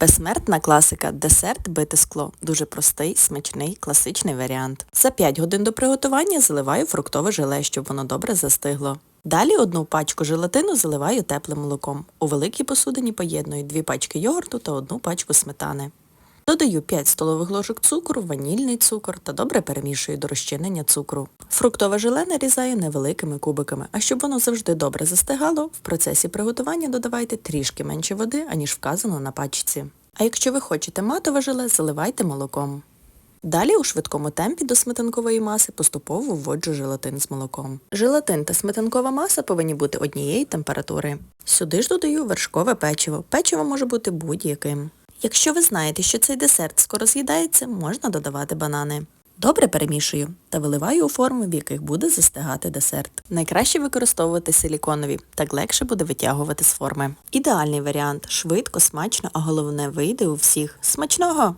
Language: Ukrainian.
Безсмертна класика десерт бите скло. Дуже простий, смачний, класичний варіант. За 5 годин до приготування заливаю фруктове желе, щоб воно добре застигло. Далі одну пачку желатину заливаю теплим молоком. У великій посудині поєдную 2 пачки йогурту та одну пачку сметани. Додаю 5 столових ложок цукру, ванільний цукор та добре перемішую до розчинення цукру. Фруктове желе нарізаю невеликими кубиками, а щоб воно завжди добре застигало, в процесі приготування додавайте трішки менше води, аніж вказано на пачці. А якщо ви хочете матове желе, заливайте молоком. Далі у швидкому темпі до сметанкової маси поступово вводжу желатин з молоком. Желатин та сметанкова маса повинні бути однієї температури. Сюди ж додаю вершкове печиво. Печиво може бути будь-яким. Якщо ви знаєте, що цей десерт скоро з'їдається, можна додавати банани. Добре перемішую та виливаю у форми, в яких буде застигати десерт. Найкраще використовувати силіконові, так легше буде витягувати з форми. Ідеальний варіант, швидко, смачно, а головне вийде у всіх. Смачного!